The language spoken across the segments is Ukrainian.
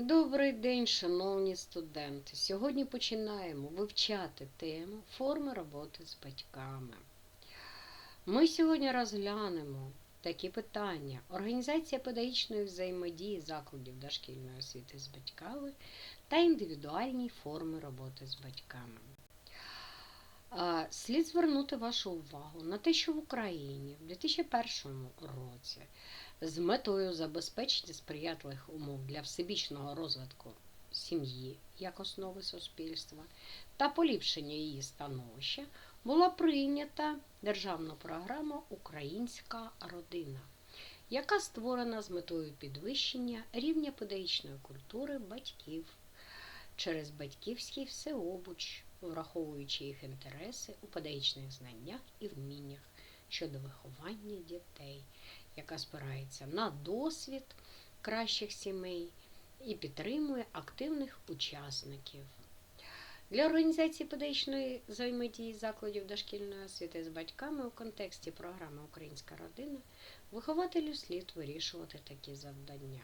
Добрий день, шановні студенти. Сьогодні починаємо вивчати тему форми роботи з батьками. Ми сьогодні розглянемо такі питання: організація педагогічної взаємодії закладів дошкільної освіти з батьками та індивідуальні форми роботи з батьками. Слід звернути вашу увагу на те, що в Україні в 2001 році з метою забезпечення сприятливих умов для всебічного розвитку сім'ї як основи суспільства та поліпшення її становища була прийнята державна програма Українська родина, яка створена з метою підвищення рівня педагогічної культури батьків через батьківський всеобуч, враховуючи їх інтереси у педагогічних знаннях і вміннях щодо виховання дітей яка спирається на досвід кращих сімей і підтримує активних учасників. Для організації педагогічної взаємодії закладів дошкільної освіти з батьками у контексті програми Українська родина вихователю слід вирішувати такі завдання.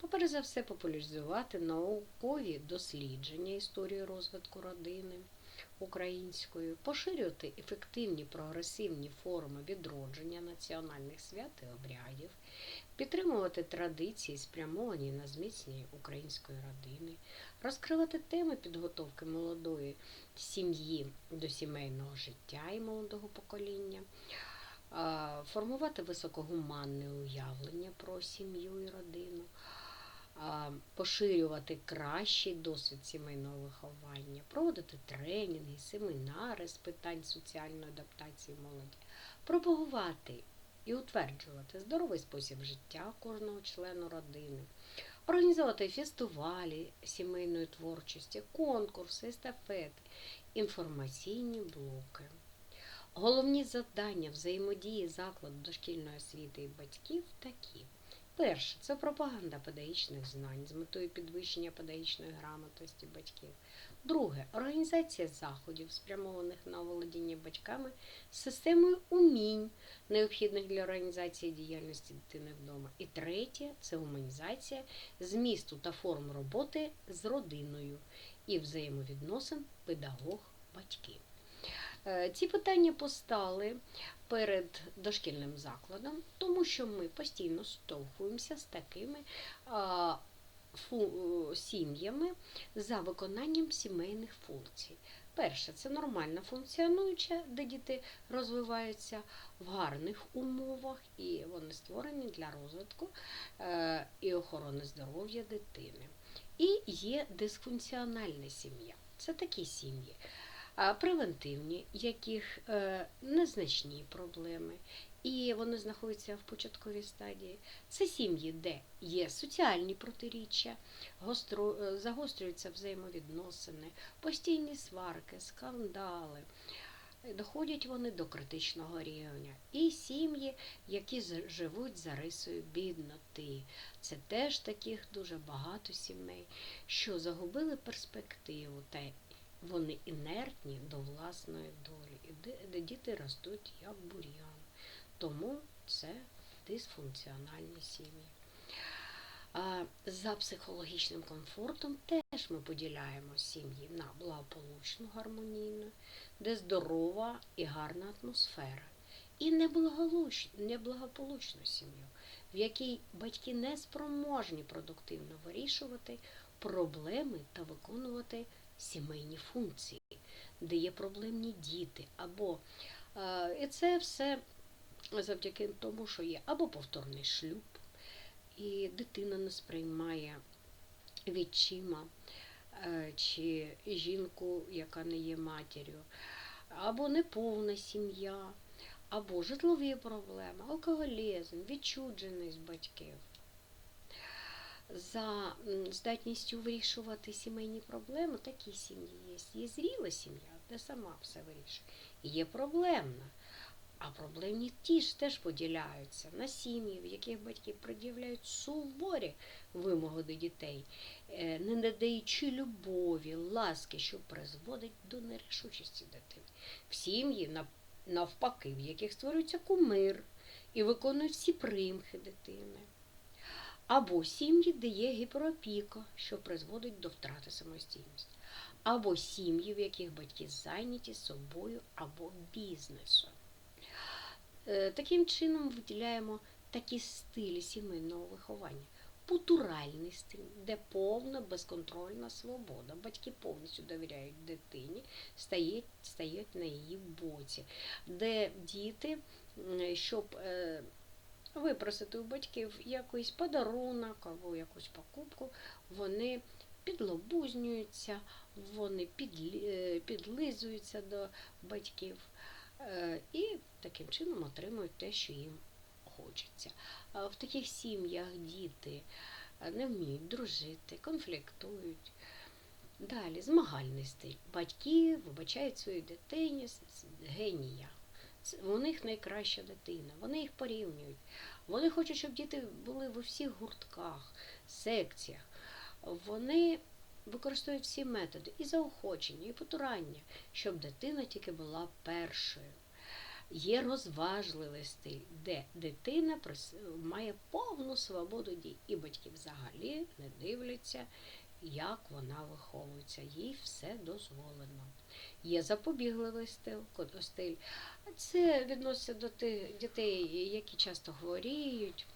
Поперед за все, популяризувати наукові дослідження історії розвитку родини українською, поширювати ефективні прогресивні форми відродження національних свят і обрядів, підтримувати традиції, спрямовані на зміцнення української родини, розкривати теми підготовки молодої сім'ї до сімейного життя і молодого покоління. Формувати високогуманне уявлення про сім'ю і родину, поширювати кращий досвід сімейного виховання, проводити тренінги, семінари з питань соціальної адаптації молоді, пропагувати і утверджувати здоровий спосіб життя кожного члена родини, організовувати фестивалі сімейної творчості, конкурси, естафети, інформаційні блоки. Головні завдання взаємодії закладу дошкільної освіти і батьків такі. Перше це пропаганда педагогічних знань з метою підвищення педагогічної грамотності батьків. Друге організація заходів, спрямованих на володіння батьками системою умінь, необхідних для організації діяльності дитини вдома. І третє це гуманізація змісту та форм роботи з родиною і взаємовідносин педагог-батьків. Е, ці питання постали перед дошкільним закладом, тому що ми постійно стовхуємося з такими сім'ями за виконанням сімейних функцій. Перше, це нормальна функціонуюча, де діти розвиваються в гарних умовах, і вони створені для розвитку е, і охорони здоров'я дитини. І є дисфункціональна сім'я. Це такі сім'ї превентивні, яких е, незначні проблеми, і вони знаходяться в початковій стадії. Це сім'ї, де є соціальні протиріччя, е, загострюються взаємовідносини, постійні сварки, скандали. Доходять вони до критичного рівня. І сім'ї, які живуть за рисою бідноти. Це теж таких дуже багато сімей, що загубили перспективу та вони інертні до власної долі, і діти ростуть як бур'ян. Тому це дисфункціональні сім'ї. За психологічним комфортом теж ми поділяємо сім'ї на благополучну, гармонійну, де здорова і гарна атмосфера. І неблагополучну сім'ю, в якій батьки не спроможні продуктивно вирішувати проблеми та виконувати сімейні функції, де є проблемні діти, або і це все завдяки тому, що є або повторний шлюб, і дитина не сприймає відчима е, чи жінку, яка не є матір'ю, або неповна сім'я, або житлові проблеми, алкоголізм, відчудженість батьків за здатністю вирішувати сімейні проблеми, такі сім'ї є. Є зріла сім'я, де сама все вирішує. І є проблемна. А проблемні ті ж теж поділяються на сім'ї, в яких батьки пред'являють суворі вимоги до дітей, е, не надаючи любові, ласки, що призводить до нерішучості дитини. В сім'ї, навпаки, в яких створюється кумир і виконують всі примхи дитини Або сім'ї, де є гіперопіка, що призводить до втрати самостійності. Або сім'ї, в яких батьки зайняті собою або бізнесом. Е, Таким чином виділяємо такі стилі сімейного виховання. Путуральний стиль, де повна безконтрольна свобода. Батьки повністю довіряють дитині, стають, стають на її боці, де діти, щоб е, випросити у батьків якийсь подарунок або якусь покупку, вони підлобузнюються, вони е, підлизуються до батьків е, і таким чином отримують те, що їм хочеться. В таких сім'ях діти е, не вміють дружити, конфліктують. Далі змагальний стиль. Батьки вибачають своїй дитині генія. У них найкраща дитина, вони їх порівнюють. Вони хочуть, щоб діти були в усіх гуртках, секціях. Вони використовують всі методи і заохочення, і потурання, щоб дитина тільки була першою. Є розважливий стиль, де дитина має повну свободу дій, і батьки взагалі не дивляться, як вона виховується. Їй все дозволено. Є запобігливий стиль. Це відноситься до тих дітей, які часто хворіють,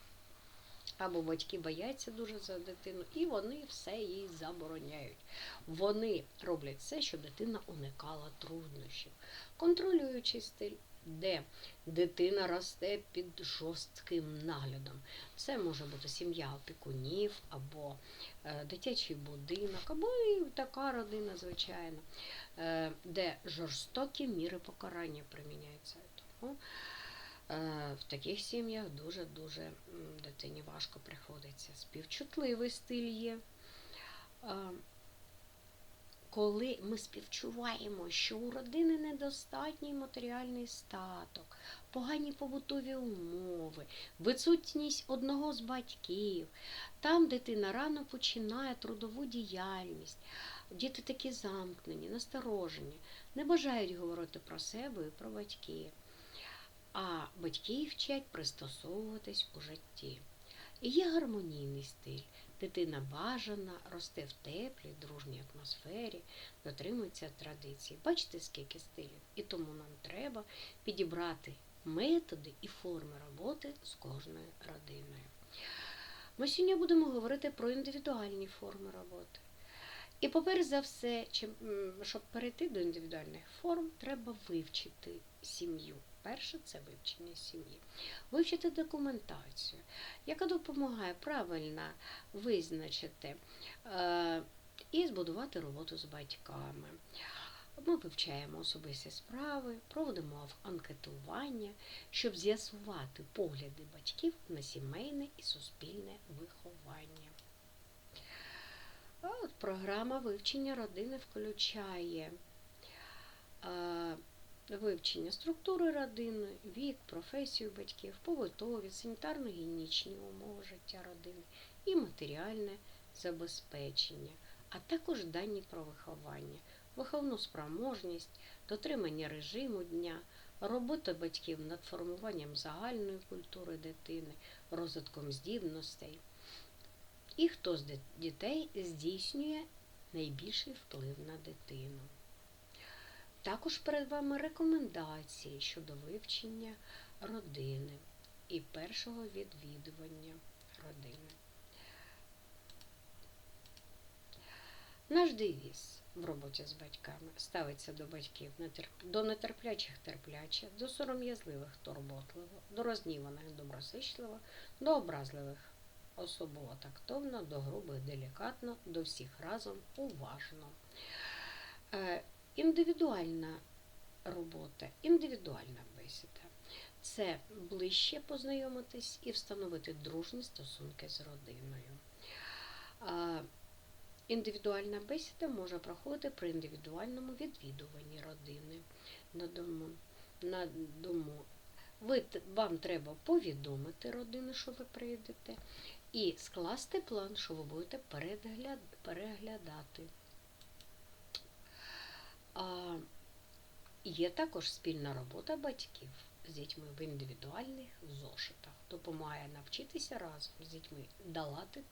або батьки бояться дуже за дитину, і вони все їй забороняють. Вони роблять все, щоб дитина уникала труднощів. Контролюючий стиль, де дитина росте під жорстким наглядом. Це може бути сім'я опікунів, або е, дитячий будинок, або і така родина, звичайно, е, де жорстокі міри покарання приміняються. Тому е, в таких сім'ях дуже-дуже дитині важко приходиться. Співчутливий стиль є. Коли ми співчуваємо, що у родини недостатній матеріальний статок, погані побутові умови, відсутність одного з батьків, там дитина рано починає трудову діяльність, діти такі замкнені, насторожені, не бажають говорити про себе і про батьків, а батьки вчать пристосовуватись у житті. І є гармонійний стиль. Дитина бажана, росте в теплій, дружній атмосфері, дотримується традицій. Бачите, скільки стилів? І тому нам треба підібрати методи і форми роботи з кожною родиною. Ми сьогодні будемо говорити про індивідуальні форми роботи. І, поперед за все, щоб перейти до індивідуальних форм, треба вивчити сім'ю. Перше це вивчення сім'ї. Вивчити документацію, яка допомагає правильно визначити е, і збудувати роботу з батьками. Ми вивчаємо особисті справи, проводимо анкетування, щоб з'ясувати погляди батьків на сімейне і суспільне виховання. От програма вивчення родини включає е, вивчення структури родини, вік, професію батьків, побутові, санітарно-гігієнічні умови життя родини і матеріальне забезпечення, а також дані про виховання, виховну спроможність, дотримання режиму дня, робота батьків над формуванням загальної культури дитини, розвитком здібностей. І хто з дітей здійснює найбільший вплив на дитину. Також перед вами рекомендації щодо вивчення родини і першого відвідування родини. Наш девіз в роботі з батьками ставиться до батьків до нетерплячих терпляче, до сором'язливих турботливо, до розніваних добросичливо, до образливих особово тактовно, до грубих делікатно, до всіх разом уважно. Індивідуальна робота, індивідуальна бесіда. Це ближче познайомитись і встановити дружні стосунки з родиною. Індивідуальна бесіда може проходити при індивідуальному відвідуванні родини на дому. На дому. Ви, вам треба повідомити родину, що ви прийдете, і скласти план, що ви будете перегляд, переглядати. А, є також спільна робота батьків з дітьми в індивідуальних зошитах. Допомагає навчитися разом з дітьми долати